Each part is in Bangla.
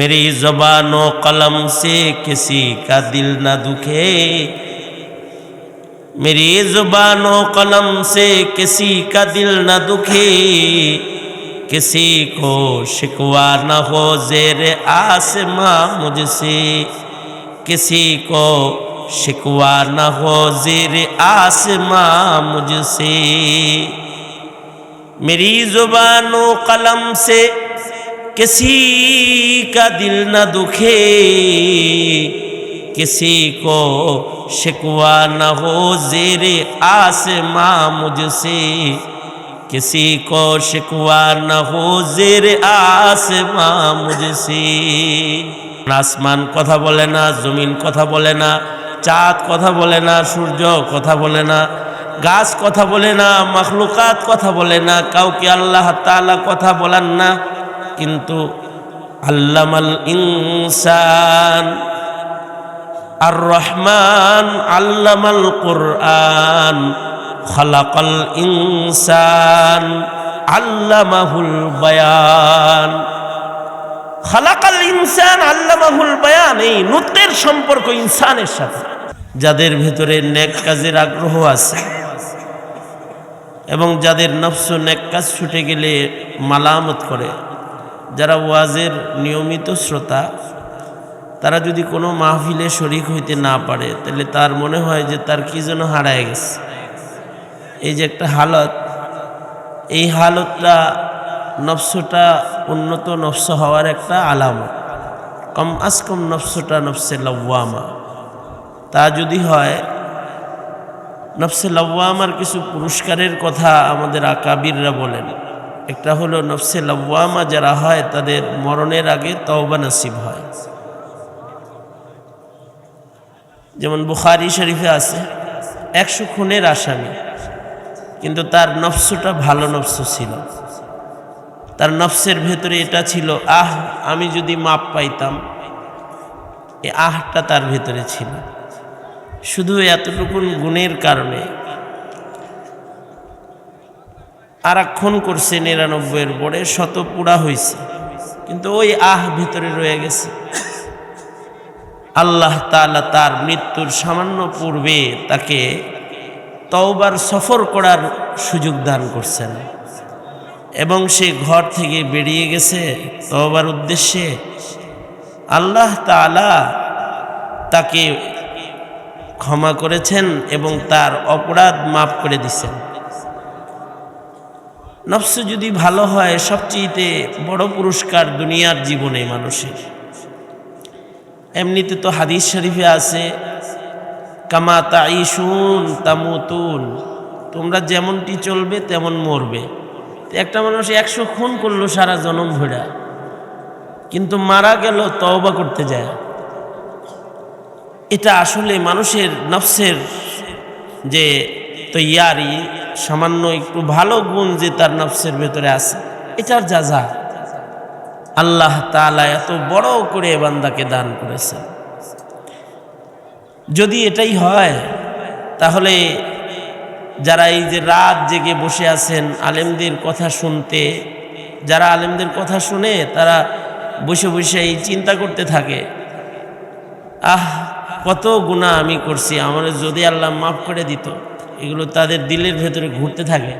मेरी जबानो कलम से किसी का दिल न दुखे। मेरी जुबानो कलम से किसी का दिल न दुखे। किसी को शिकवा न हो जेर आसमां मुझसे। किसी को शिकवा न हो जेर आसमां मुझसे। मेरी जुबानो कलम से किसी का दिल न दुखे किसी को शिकवा न हो जेर आसमां मुझसे किसी को शिकवा न हो जेर आसमां मुझसे আসমান কথা বলে না জমিন কথা বলে না চাঁদ কথা বলে না সূর্য কথা বলে না গাছ কথা বলে না মখলুকাত কথা বলে না কাউকে আল্লাহ তাআলা কথা বলেন না কিন্তু আল্লামাল ইনসান আর রহমান আল্লামাল কোরআন, খলাকল ইনসান, আল্লামাহুল বায়ান। খালাকাল ইনসান, আল্লামাহুল বায়ান, এই নুতের সম্পর্ক ইনসানের সাথে, যাদের ভেতরে নেক কাজের আগ্রহ আছে এবং যাদের নফস নেক কাজ ছুটে গেলে মালামত করে। যারা ওয়াজের নিয়মিত শ্রোতা, তারা যদি কোনো মাহফিলে শরিক হইতে না পারে, তাহলে তার মনে হয় যে তার কি যেন হারায় গেছে। এই যে একটা হালত, এই হালতটা নফসটা উন্নত নফস হওয়ার একটা আলামত। কম আস কম নফসটা নফসে লওয়ামা। তা যদি হয়, নফসে লওয়ামার কিছু পুরস্কারের কথা আমাদের আকাবিররা বলেন। একটা হলো নফসে লওয়ামা যারা হয়, তাদের মরণের আগে তওবা নসিব হয়। যেমন বুখারি শরীফে আছে, একশো খুনের আসামি, কিন্তু তার নফসটা ভালো নফস ছিল। তার নফসের ভেতরে এটা ছিল, আহ, আমি যদি মাপ পাইতাম এই আহটা তার ভেতরে ছিল। শুধু এতটুকুন গুণের কারণে আরাক্ষণ করছে নিরানব্বইয়ের পরে শত পুরা হয়েছে কিন্তু ওই আহ ভিতরে রয়ে গেছে। আল্লাহ তাআলা তার মৃত্যুর সামান্য পূর্বে তাকে তওবার সফর করার সুযোগ দান করছেন। এবং সে ঘর থেকে বেরিয়ে গেছে তওবার উদ্দেশ্যে। আল্লাহ তাআলা তাকে ক্ষমা করেছেন এবং তার অপরাধ মাফ করে দিছেন। নফস যদি ভালো হয় সবচেয়ে বড় পুরস্কার দুনিয়ার জীবনে মানুষের। এমনিতে তো হাদিস শরীফে আছে, কামা তাইশুন তামুতুন, তোমরা যেমনটি চলবে তেমন মরবে। একটা মানুষ একশো খুন করল, সারা জনম ভরা। কিন্তু মারা গেল, তওবা করতে যায়। এটা আসলে মানুষের নফসের যে তৈয়ারি সামান্য একটু ভালো গুণ যে তার নফসের ভেতরে আছে, এটার যা যা। আল্লাহ তালা এত বড় করে বান্দাকে দান করেছে যদি এটাই হয়, তাহলে যারা এই যে রাত জেগে বসে আছেন, আলেমদের কথা শুনতে, যারা আলেমদের কথা শুনে তারা বসে বসে এই চিন্তা করতে থাকে, আহ, কত গুণা আমি করছি, আমার যদি আল্লাহ মাফ করে দিত। এগুলো তাদের দিলের ভেতরে ঘুরতে থাকে।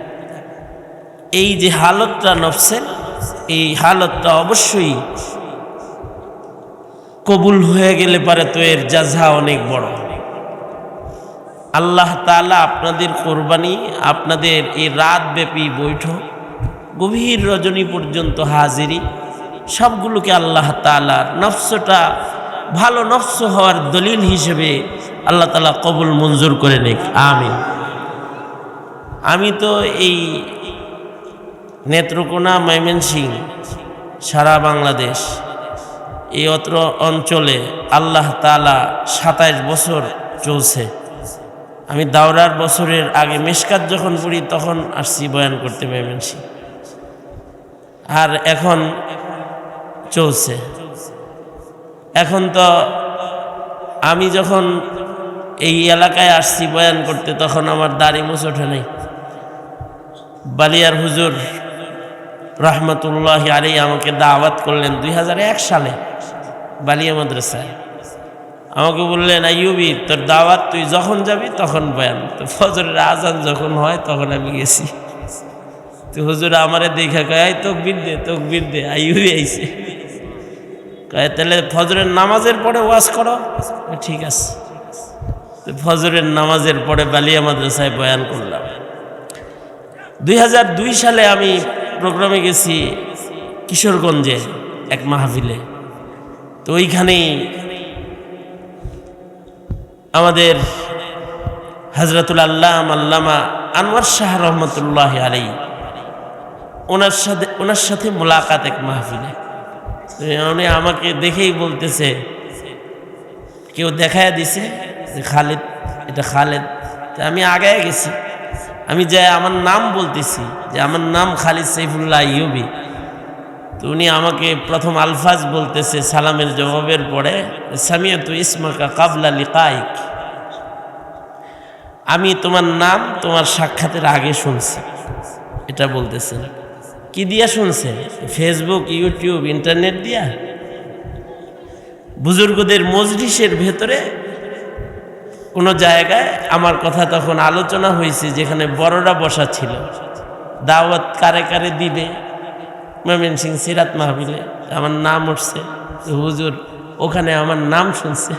এই যে হালতটা নফসের, এই হালতটা অবশ্যই কবুল হয়ে গেলে পারে তো এর যাঝা অনেক বড়। আল্লাহ তালা আপনাদের কোরবানি, আপনাদের এই রাতব্যাপী বৈঠক, গভীর রজনী পর্যন্ত হাজিরি, সবগুলোকে আল্লাহ তালার নফসটা ভালো নফস হওয়ার দলিল হিসেবে আল্লাহ তালা কবুল মঞ্জুর করে নেক। আমিন। আমি তো এই নেত্রকোনা ময়মনসিং সারা বাংলাদেশ, এই অত্র অঞ্চলে আল্লাহ তালা সাতাইশ বছর চলছে। আমি দাওরার বছরের আগে মেশকাত যখন পড়ি, তখন আসছি বয়ান করতে ময়মনসিং আর এখন চলছে। এখন তো আমি যখন এই এলাকায় আসছি বয়ান করতে, তখন আমার দাড়ি মুছ ওঠে নাই। বালিয়ার হুজুর রহমতুল্লাহ আলী আমাকে দাওয়াত করলেন দুই এক সালে বালিয়া মাদ্রাসায়। আমাকে বললেন, আইয়ুবি, তোর দাওয়াত তুই যখন যাবি তখন বয়ান। তো ফজরের আজান যখন হয় তখন আমি গেছি। তো হুজুর আমারে দেখা কয় তকবির দে তকবির দে, আইয়ুবি আইছে। কয়, তাহলে ফজরের নামাজের পরে ওয়াজ করো। ঠিক আছে। তো ফজরের নামাজের পরে বালিয়া মাদ্রাসায় বয়ান করলাম। দুই হাজার দুই সালে আমি প্রোগ্রামে গেছি কিশোরগঞ্জে এক মাহফিলে। তো ওইখানেই আমাদের হজরতুল আল্লাহ আল্লামা আনোয়ার শাহ রহমতুল্লাহ আলী ওনার সাথে ওনার সাথে মোলাকাত এক মাহফিলে। উনি আমাকে দেখেই বলতেছে, কেউ দেখায় দিছে যে খালেদ, এটা খালেদ। আমি আগায় গেছি। আমি যে আমার নাম বলতেছি, যে আমার নাম খালিদ সাইফুল্লাহ ইউবি তো উনি আমাকে প্রথম আলফাজ বলতেছে সালামের জবাবের পরে সামিয়া তু ইসমাকা কাবলা লিকাইক। আমি তোমার নাম তোমার সাক্ষাতের আগে শুনছি। এটা বলতেছেন। কি দিয়া শুনছে ফেসবুক, ইউটিউব, ইন্টারনেট দিয়া? বুজুর্গদের মজলিসের ভেতরে কোনো জায়গায় আমার কথা তখন আলোচনা হয়েছে যেখানে বড়রা বসা ছিল। দাওয়াত কারে কারে দিবে? ময়মন সিং সিরাত মাহবিলে আমার নাম উঠছে। হুজুর, ওখানে আমার নাম শুনছে।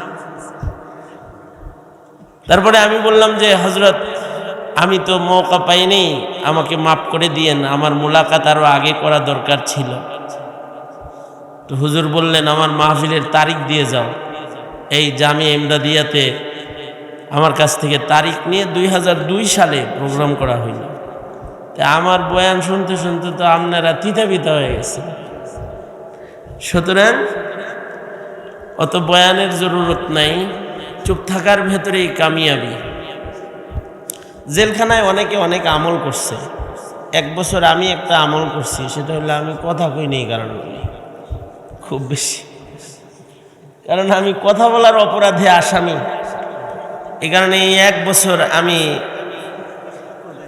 তারপরে আমি বললাম যে হজরত আমি তো মৌকা পাইনি, আমাকে মাফ করে দিয়েন। আমার মোলাকাত আরও আগে করা দরকার ছিল। তো হুজুর বললেন, আমার মাহফিলের তারিখ দিয়ে যাও। এই জামি এমদাদিয়াতে আমার কাছ থেকে তারিখ নিয়ে দুই হাজার দুই সালে প্রোগ্রাম করা হইল। তা আমার বয়ান শুনতে শুনতে তো আপনারা তিতাবিতা হয়ে গেছে সুতরাং অত বয়ানের জরুরত নাই, চুপ থাকার ভেতরেই কামিয়াবি। জেলখানায় অনেকে অনেক আমল করছে। এক বছর আমি একটা আমল করছি, সেটা হলো আমি কথা কই নেই কারণ খুব বেশি। কারণ আমি কথা বলার অপরাধে আসামি। এ কারণে এই এক বছর আমি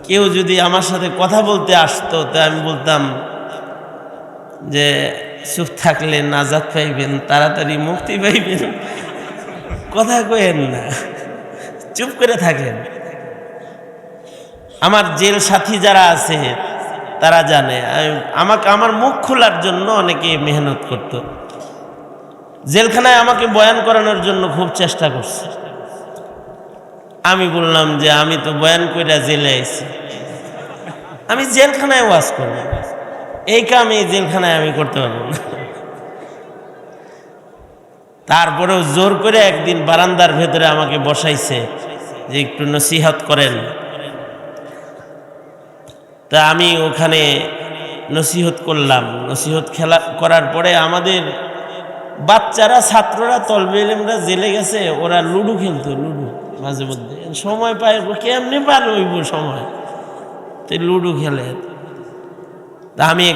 কেউ যদি আমার সাথে কথা বলতে আসতো, তো আমি বলতাম যে, চুপ থাকলে নাজাত পাইবেন, তাড়াতাড়ি মুক্তি পাইবেন। কথা কয়েন না, চুপ করে থাকেন। আমার জেল সাথী যারা আছে, তারা জানে। আমি- আমাকে, আমার মুখ খোলার জন্য অনেকে মেহনত করত। জেলখানায় আমাকে বয়ান করানোর জন্য খুব চেষ্টা করছে। আমি বললাম যে আমি তো বয়ান কইরা জেলে আইছি। আমি জেলখানায় ওয়াজ করব এই কাম এই জেলখানায় আমি করতে পারব না। তারপরেও জোর করে একদিন বারান্দার ভেতরে আমাকে বসাইছে যে একটু নসিহত করেন। তা আমি ওখানে নসিহত করলাম। নসিহত খেলা করার পরে আমাদের বাচ্চারা, ছাত্ররা তলবেলেমরা জেলে গেছে, ওরা লুডু খেলতো, লুডু। মাঝে মধ্যে। সময় পায় কেমনি পার হইব সময়? তো লুডু খেলে। তা আমি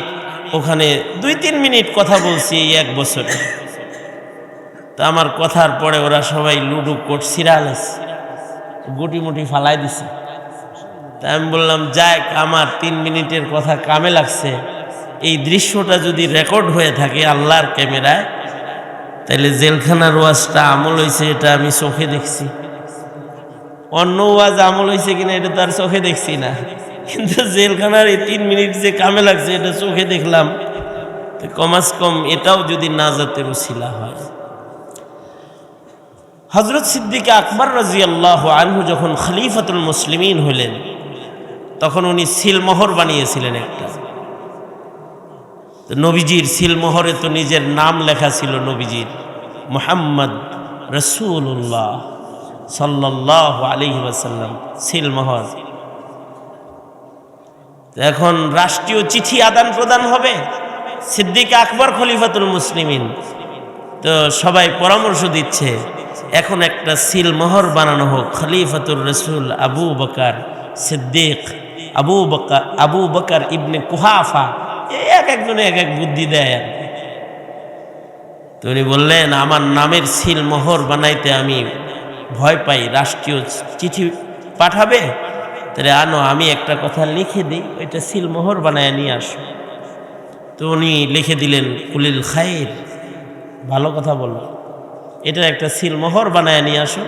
ওখানে দুই তিন মিনিট কথা বলছি এক বছরে। তা আমার কথার পরে ওরা সবাই লুডু কোট সিরালাস গুটি মুটি ফালাই দিছে। তা আমি বললাম, যাক, আমার তিন মিনিটের কথা কামে লাগছে। এই দৃশ্যটা যদি রেকর্ড হয়ে থাকে আল্লাহর ক্যামেরায় তাহলে জেলখানার ওয়াজটা আমল হয়েছে এটা আমি চোখে দেখছি। অন্য ওয়াজ আমল হয়েছে কিনা এটা তার চোখে দেখছি না। কিন্তু জেলখানার এই তিন মিনিট যে কামে লাগছে, এটা চোখে দেখলাম। কমাস কম এটাও যদি নাজাতের উশিলা হয়। হজরত সিদ্দিক আকবর রাজি আল্লাহ আনহু যখন খলিফাতুল মুসলিমিন হলেন, তখন উনি সিলমোহর বানিয়েছিলেন একটা। নবীজির সিলমোহরে তো নিজের নাম লেখা ছিল নবীজির, মোহাম্মদ রসুল্লাহ সাল্লাহ আলহি ওয়াসাল্লাম সিলমোহর এখন রাষ্ট্রীয় চিঠি আদান প্রদান হবে। সিদ্দিক আকবর খলিফাতুল মুসলিমিন। তো সবাই পরামর্শ দিচ্ছে, এখন একটা সিলমোহর বানানো হোক। খলিফাতুর রসুল আবু বকার সিদ্দিক, আবু বকার আবু বকার ইবনে কুহাফা, এক একজনে এক এক বুদ্ধি দেয়। আর তো উনি বললেন, আমার নামের সিলমোহর বানাইতে আমি ভয় পাই, রাষ্ট্রীয় চিঠি পাঠাবে? তাহলে আনো, আমি একটা কথা লিখে দিই, ওইটা সিলমোহর বানায় নিয়ে আসো। তো উনি লিখে দিলেন, কুলিল খায়ের ভালো কথা বলল। এটার একটা সিল মোহর বানায় নিয়ে আসো।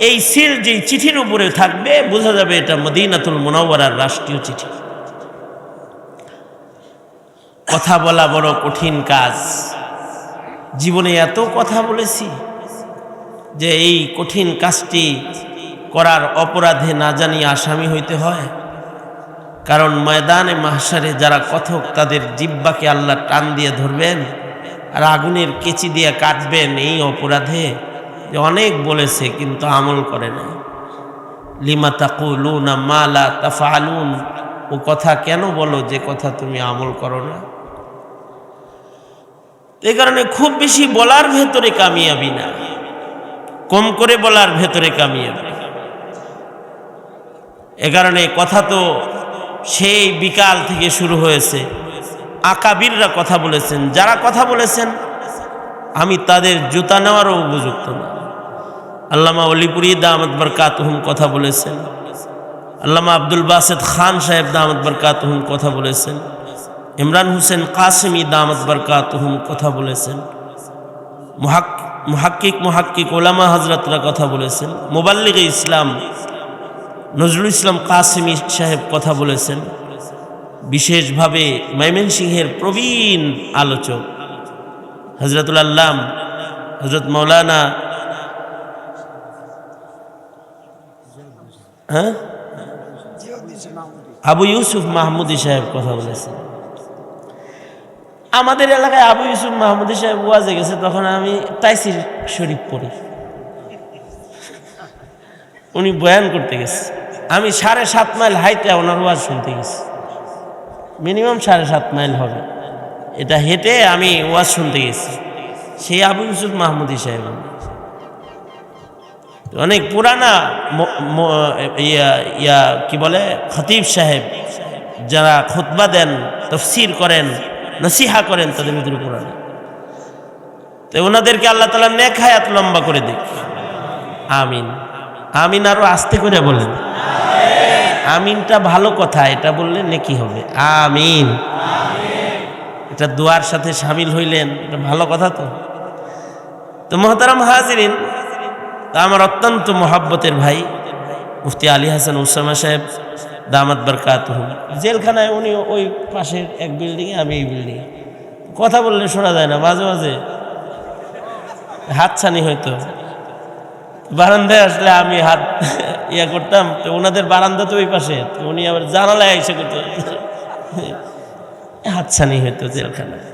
এই সিল যে চিঠির উপরে থাকবে, বোঝা যাবে এটা মদিনাতুল মোনাওয়ারার রাষ্ট্রীয় চিঠি। কথা বলা বড় কঠিন কাজ। জীবনে এত কথা বলেছি। যে এই কঠিন কাজটি করার অপরাধে না জানিয়ে আসামি হইতে হয়। কারণ ময়দানে মাহসারে যারা কথক, তাদের জিব্বাকে আল্লাহ টান দিয়ে ধরবেন আর আগুনের কেচি দিয়ে কাটবেন এই অপরাধে। যে অনেক বলেছে, কিন্তু আমল করে না লিমা তাকুলুন মালা তাফালুন ও কথা কেন বলো যে কথা তুমি আমল করো না? এই কারণে খুব বেশি বলার ভেতরে কামিয়াবি না। কম করে বলার ভেতরে কামিয়াবি এ কারণে কথা তো সেই বিকাল থেকে শুরু হয়েছে। আকাবিররা কথা বলেছেন। যারা কথা বলেছেন, আমি তাদের জুতা নেওয়ারও উপযুক্ত না। আল্লামা অলিপুরি দামদ বরকাতহুম কথা বলেছেন। আল্লামা আব্দুল বাসেদ খান সাহেব দামদ বরকাতহুম কথা বলেছেন। ইমরান হোসেন কাসমি দামদ বরকাতহুম কথা বলেছেন। মুহাক্কিক মুহাক্কিক ওলামা হজরতরা কথা বলেছেন। মোবাল্লিগ ইসলাম, নজরুল ইসলাম কাসমি সাহেব কথা বলেছেন। বিশেষভাবে ময়মনসিংহের প্রবীণ আলোচক হজরতুল আল্লাম হজরত মৌলানা হ্যাঁ? আবু ইউসুফ মাহমুদি সাহেব কথা বলেছেন। আমাদের এলাকায় আবু ইউসুফ মাহমুদি সাহেব ওয়াজে গেছে, তখন আমি তাইসির শরীফ পড়ি। উনি বয়ান করতে গেছে। আমি সাড়ে সাত মাইল হাইতে ওনার ওয়াজ শুনতে গেছি। মিনিমাম সাড়ে সাত মাইল হবে। এটা হেঁটে আমি ওয়াজ শুনতে গেছি। সেই আবু ইউসুফ মাহমুদি সাহেব অনেক পুরানা ইয়া ইয়া, কি বলে? খতিব সাহেব, যারা খুতবা দেন, তফসির করেন নসিহা করেন তাদের ভিতরে পুরানা তো ওনাদেরকে আল্লাহ তালা নেক হায়াত লম্বা করে দিক। আমিন। আমিন আরও আস্তে করে বলেন। আমিনটা ভালো কথা, এটা বললে নেকি হবে। আমিন। এটা দোয়ার সাথে সামিল হইলেন, এটা ভালো কথা তো। তো মহতারাম হাজিরিন, তা আমার অত্যন্ত মহাব্বতের ভাই মুফতি আলী হাসান উসামা সাহেব দামাত বরকাত জেলখানায় উনি ওই পাশের এক বিল্ডিংয়ে আমি এই বিল্ডিংয়ে কথা বললে শোনা যায় না, মাঝে মাঝে হাতছানি হয়তো বারান্দায় আসলে আমি হাত ইয়া করতাম, তো ওনাদের বারান্দা তো ওই পাশে, তো উনি আবার জানালায় এসে করতো। হাতছানি হইতো জেলখানায়।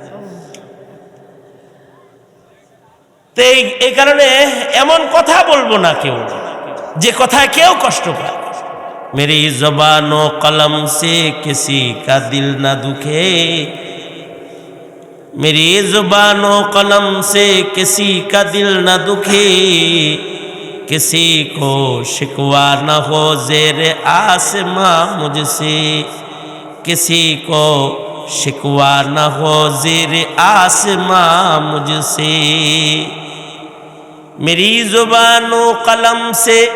তো এই কারণে এমন কথা বলব না কেউ। যে কথায় কেউ কষ্ট পায় میری زبان و قلم سے کسی کا دل نہ دکھے۔ میری زبان و قلم سے کسی کا دل نہ دکھے۔ کسی کو شکوا نہ ہو زیر آسماں مجھ سے۔ کسی کو شکوا نہ ہو زیر آسماں مجھ سے۔ میری زبان و قلم سے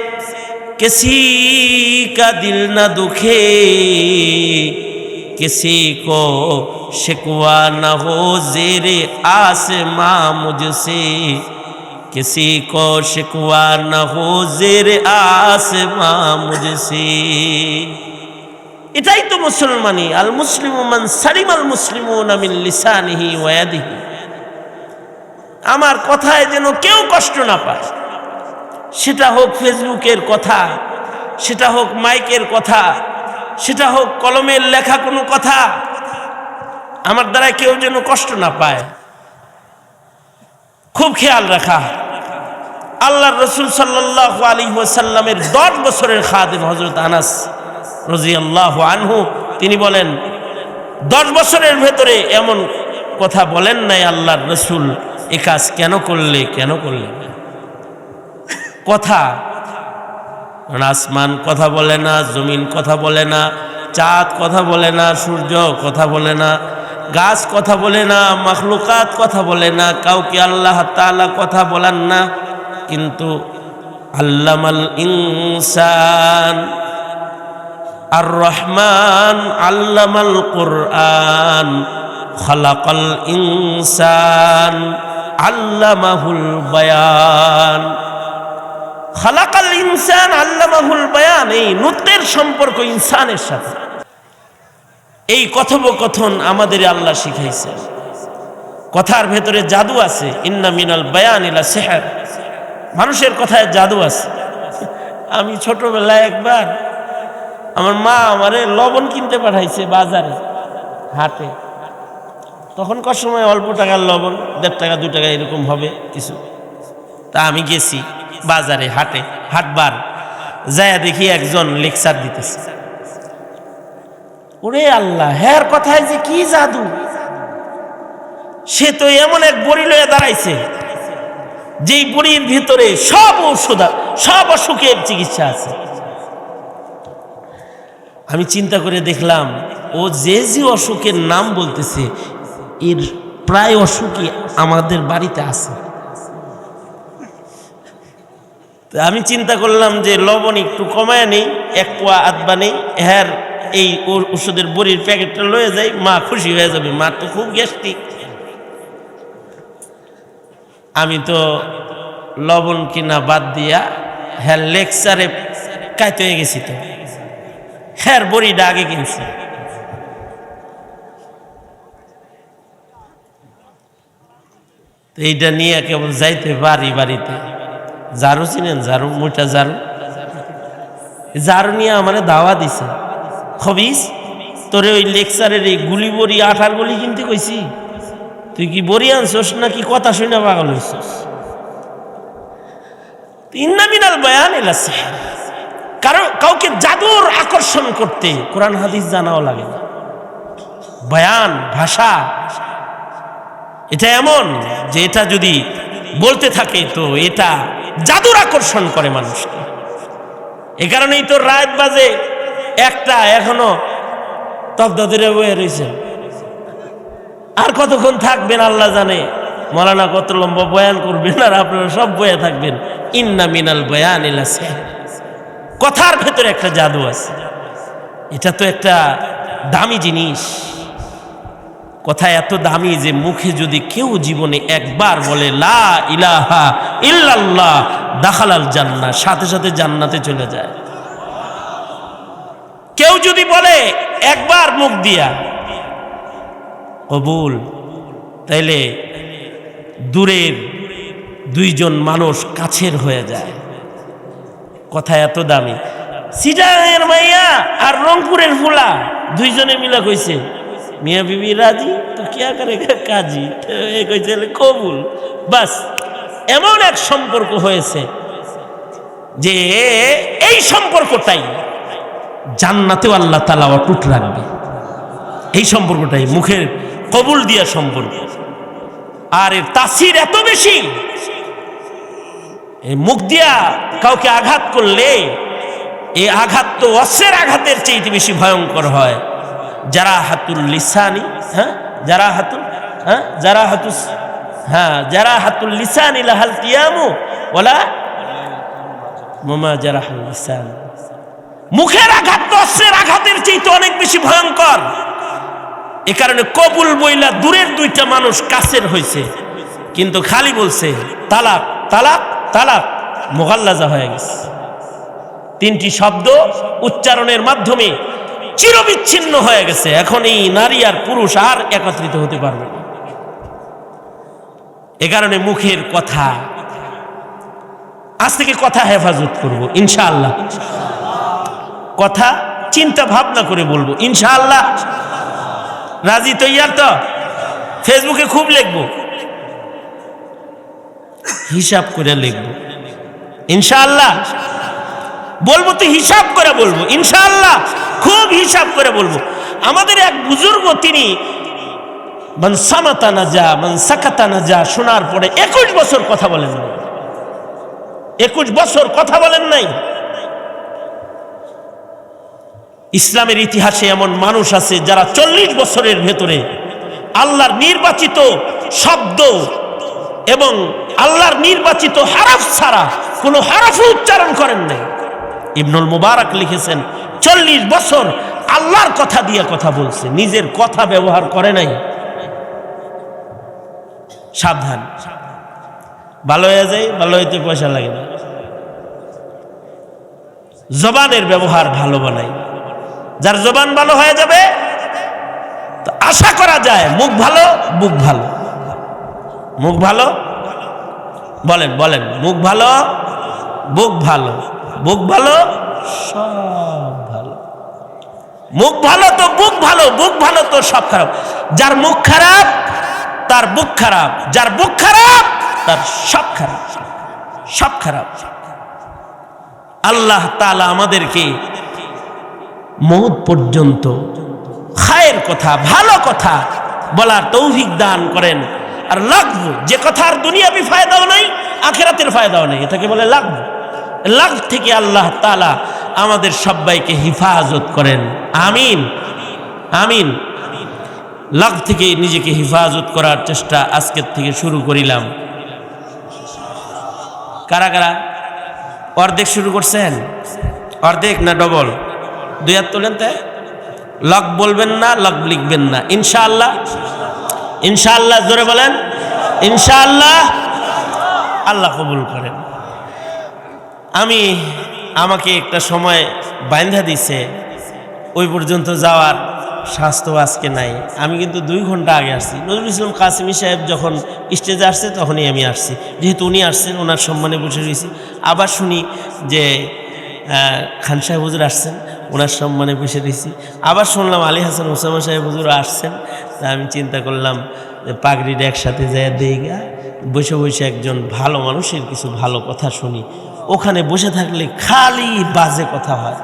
किसी का दिल न दुखे किसी को शिकवा न हो जेर आसमां मुझसे किसी को शिकवा न हो जेर आसमां मुझसे এটাই তো মুসলমানি আল মুসলিম মান সালিম আল মুসলিম নামিল লিসানিহি ওয়াদিহি আমার কথায় যেন কেউ কষ্ট না পায় সেটা হোক ফেসবুকের কথা, সেটা হোক মাইকের কথা, সেটা হোক কলমের লেখা কোনো কথা, আমার দ্বারা কেউ যেন কষ্ট না পায়। খুব খেয়াল রাখা। আল্লাহ রসুল সাল্লাহ আলী ওসাল্লামের দশ বছরের খাদিম হজরত আনাস রাজি আল্লাহ আনহু, তিনি বলেন, দশ বছরের ভেতরে এমন কথা বলেন নাই আল্লাহর রসুল, এ কাজ কেন করলে কেন করলে কথা। আসমান কথা বলে না, জমিন কথা বলে না, চাঁদ কথা বলে না, সূর্য কথা বলে না, গাছ কথা বলে না, মখলুকাত কথা বলে না, কাউকে আল্লাহ তালা কথা বলেন না। কিন্তু আল্লামাল ইনসান আর রহমান আল্লামাল কোরআন, খালাকাল ইনসান, আল্লামাহুল বায়ান। খালাকাল ইনসান আল্লামাহুল বায়ান, এই নুতের সম্পর্ক ইনসানের সাথে। এই কথোপকথন আমাদের আল্লাহ শিখাইছে কথার ভেতরে জাদু আছে, ইন্না মিনাল বায়ান ইলা সেহার। মানুষের কথায় জাদু আছে। আমি ছোটবেলায় একবার আমার মা আমারে লবণ কিনতে পাঠাইছে বাজারে, হাটে। তখনকার সময় অল্প টাকার লবণ, দেড় টাকা, দু টাকা এরকম হবে কিছু। তা আমি গেছি। বাজারে, হাটে, হাটবার যায়া দেখি একজন লেকচার দিতেছে। ওরে আল্লাহ হ্যার কথায় যে কি জাদু? সে তো এমন এক বড়ি লয়ে দাঁড়াইছে, যেই বড়ির ভিতরে সব ঔষধ, সব অসুখের চিকিৎসা আছে। আমি চিন্তা করে দেখলাম, ও যে যে অসুখের নাম বলতেছে, এর প্রায় অসুখই আমাদের বাড়িতে আছে। তো আমি চিন্তা করলাম যে লবণ একটু কমায় নেই, এক পোয়া আধবা নেই হ্যার এই ওর ওষুধের বড়ির প্যাকেটটা লয়ে যাই, মা খুশি হয়ে যাবে। মা তো খুব গ্যাস্ট্রিক। আমি তো লবণ কিনা বাদ দিয়া হ্যাঁ লেকচারে কাইতে হয়ে গেছি তো। হ্যাঁ বড়িটা আগে কিনছি। এইটা নিয়ে কেবল যাইতে পারি বাড়িতে। ঝাড়ু চিনেন? ঝাড়ু, মোটা ঝাড়ু? ঝাড়ু নিয়ে আমার দাওয়া দিছে। খবিস তোরে ওই লেকচারের এই গুলি বড়ি আঠার গুলি কিনতে কইছি। তুই কি বড়ি আনছস নাকি কথা শুনে পাগল হইছস? ইন্না মিনাল বয়ান এলা সিহর। কারও কাউকে জাদুর আকর্ষণ করতে কোরআন হাদিস জানাও লাগে না। বয়ান, ভাষা, এটা এমন যে এটা যদি বলতে থাকে তো এটা জাদুর আকর্ষণ করে মানুষকে। এ কারণেই তো রাত বাজে, একটা এখনও তকদাদের বয়ে রয়েছে আর কতক্ষণ থাকবেন আল্লাহ জানে, মলানা কত লম্বা বয়ান করবেন আর আপনারা সব বয়ে থাকবেন। ইন্না মিনাল বয়ান ইলা সিহর। কথার ভেতরে একটা জাদু আছে। এটা তো একটা দামি জিনিস। কথা এত দামি যে মুখে যদি কেউ জীবনে একবার বলে, লা ইলাহা ইল্লাল্লাহ দাখালাল জান্না সাথে সাথে জান্নাতে চলে যায়। কেউ যদি বলে, একবার মুখ দিয়া কবুল। তাইলে দূরের দুইজন মানুষ কাছের হয়ে যায়। কথা এত দামি। সিটাঙের মাইয়া আর রংপুরের ফুলা, দুইজনে মিলা কইছে মিয়া বিবি রাজি? তো কিয়া করে কাজী? এ কইছে কবুল। বাস, এমন এক সম্পর্ক হয়েছে যে এই সম্পর্কটাই জান্নাতেও আল্লাহ তালা অটুট রাখবে। এই সম্পর্কটাই, মুখের কবুল দিয়া সম্পর্ক। আর এর তাসির এত বেশি মুখ দিয়া কাউকে আঘাত করলে এই আঘাত তো অস্ত্রের আঘাতের চেয়ে বেশি ভয়ঙ্কর হয়। যারা হাতুল লিসানি হ্যাঁ? যারা হাতুল হ্যাঁ? যারা হাতুস হ্যাঁ যারা হাতুল লিসানি লাহাল কিয়ামু ওলা মোমা যারা লিসান। মুখের আঘাত তো অস্ত্রের আঘাতের চেয়ে তো অনেক বেশি ভয়ঙ্কর। এ কারণে কবুল বইলা দূরের দুইটা মানুষ কাছের হয়েছে কিন্তু খালি বলছে, তালাক তালাক তালাক, মোগাল্লাজা হয়ে গেছে। তিনটি শব্দ উচ্চারণের মাধ্যমে চিরবিচ্ছিন্ন হয়ে গেছে। এখন এই নারী আর পুরুষ আর একত্রিত হতে পারবে না। এ কারণে মুখের কথা, আজ থেকে কথা হেফাজত করব, ইনশাআল্লাহ। কথা চিন্তা ভাবনা করে বলব, ইনশাআল্লাহ। রাজি, তৈয়ার তো? ফেসবুকে খুব লিখব। হিসাব করে লিখব। ইনশাআল্লাহ। বলব তো হিসাব করে বলব, ইনশাআল্লাহ খুব হিসাব করে বলব। আমাদের এক বুজুর্গ তিনি মান সামাতা না যা মান সাকাতা না যা শোনার পরে একুশ বছর কথা বলেন একুশ বছর কথা বলেন নাই। ইসলামের ইতিহাসে এমন মানুষ আছে যারা চল্লিশ বছরের ভেতরে আল্লাহর নির্বাচিত শব্দ এবং আল্লাহর নির্বাচিত হারাফ ছাড়া কোনো হারাফও উচ্চারণ করেন নাই। ইবনুল মুবারক লিখেছেন, চল্লিশ বছর আল্লাহর কথা দিয়ে কথা বলছে, নিজের কথা ব্যবহার করে নাই। সাবধান। ভালো হয়ে যায়, ভালো হইতে পয়সা লাগে না। জবানের ব্যবহার ভালো বানাই। যার জবান ভালো হয়ে যাবে আশা করা যায়, মুখ ভালো, বুক ভালো। মুখ ভালো? বলেন বলেন, মুখ ভালো, বুক ভালো। বুক ভালো? সব ভালো। মুখ ভালো তো বুক ভালো বুক ভালো তো সব খারাপ। যার মুখ খারাপ তার বুক খারাপ। যার বুক খারাপ তার সব খারাপ। সব খারাপ। আল্লাহ তালা আমাদেরকে মৌত পর্যন্ত খায়ের কথা ভালো কথা বলার তৌফিক দান করেন। আর লাগবো যে কথার দুনিয়াবি ফায়দাও নাই আখেরাতের ফায়দাও নেই। এটাকে বলে লাগবো। লাভ থেকে আল্লাহ তালা আমাদের সবাইকে হিফাজত করেন। আমিন। আমিন। লাভ থেকে নিজেকে হিফাজত করার চেষ্টা আজকের থেকে শুরু করিলাম। কারা কারা? অর্ধেক শুরু করছেন? অর্ধেক না ডবল দুই হাত তোলেন তাই লক বলবেন না লক লিখবেন না। ইনশাআল্লাহ। ইনশাআল্লাহ, জোরে বলেন। ইনশাআল্লাহ। আল্লাহ কবুল করেন। আমি আমাকে একটা সময় বান্ধা দিছে। ওই পর্যন্ত যাওয়ার স্বাস্থ্য আজকে নাই। আমি কিন্তু দুই ঘণ্টা আগে আসছি। নজরুল ইসলাম কাসিমি সাহেব যখন স্টেজে আসছে, তখনই আমি আসছি। যেহেতু উনি আসছেন, ওনার সম্মানে বসে রয়েছি। আবার শুনি যে খান সাহেব হুজুর আসছেন, ওনার সম্মানে বসে রয়েছি। আবার শুনলাম আলী হাসান ওসামা সাহেব হুজুর আসছেন। তা আমি চিন্তা করলাম যে, পাগড়িটা একসাথে যায় দেই গা বসে বসে একজন ভালো মানুষের কিছু ভালো কথা শুনি। ওখানে বসে থাকলে খালি বাজে কথা হয়।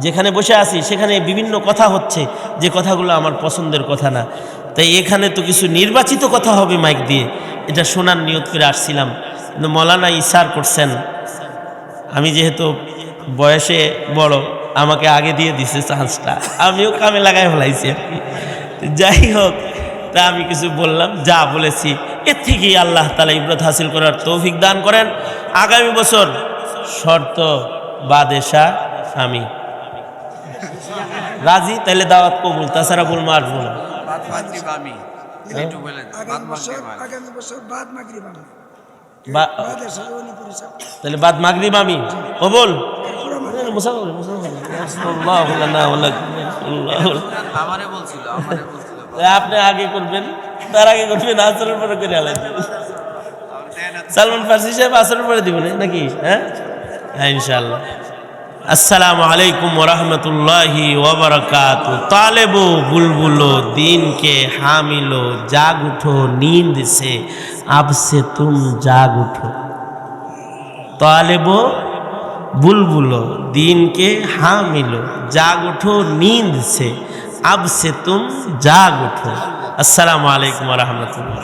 যেখানে বসে আছি, সেখানে বিভিন্ন কথা হচ্ছে, যে কথাগুলো আমার পছন্দের কথা না। তাই এখানে তো কিছু নির্বাচিত কথা হবে মাইক দিয়ে। এটা শোনার নিয়ত করে আসছিলাম। কিন্তু মৌলানা ইসার করছেন। আমি যেহেতু বয়সে বড়, আমাকে আগে দিয়ে দিছে চান্সটা। আমিও কামে লাগাই ফেলাইছি যাই হোক তা আমি কিছু বললাম যা বলেছি এর থেকেই আল্লাহ তালা ইব্রত হাসিল করার তৌফিক দান করেন। আগামী বছর শর্ত বাদেশা আমি রাজি? তাহলে দাওয়াত কবুল তাছাড়া বলব আসব না। বাদ মাগরিব আমি। একটু বলে দেন বাদ আগামী বছর মাগরিব আমি। আগামী বছর বাদ মাগরিব আমি। বা- বাদের সাথে উনি পরিচয় তাহলে বাদ মাগরিব আমি। কবুল আমারে বলছিল আমারে বলছিল। হ্যাঁ, আপনি আগে করবেন। তার আগে করবেন, আসরের পরে করে আলাই সালমান ফার্সি সাহেব আসরের পরে দিবেন নাকি? হ্যাঁ? হ্যাঁ ইনশাল্লাহ আসসালামু আলাইকুম রহমতুল্লাহি ওবরকাত তালেবো বুলবুলো দিনকে হামিলো জাগ উঠো নিন্দ সে আপসে তুম জাগ উঠো তালেবো বুলবুলো দিনকে হামিলো জাগ উঠো নিন্দ সে আবসে তুম জাগ উঠো আসসালামু আলাইকুম রহমতুল্লাহ।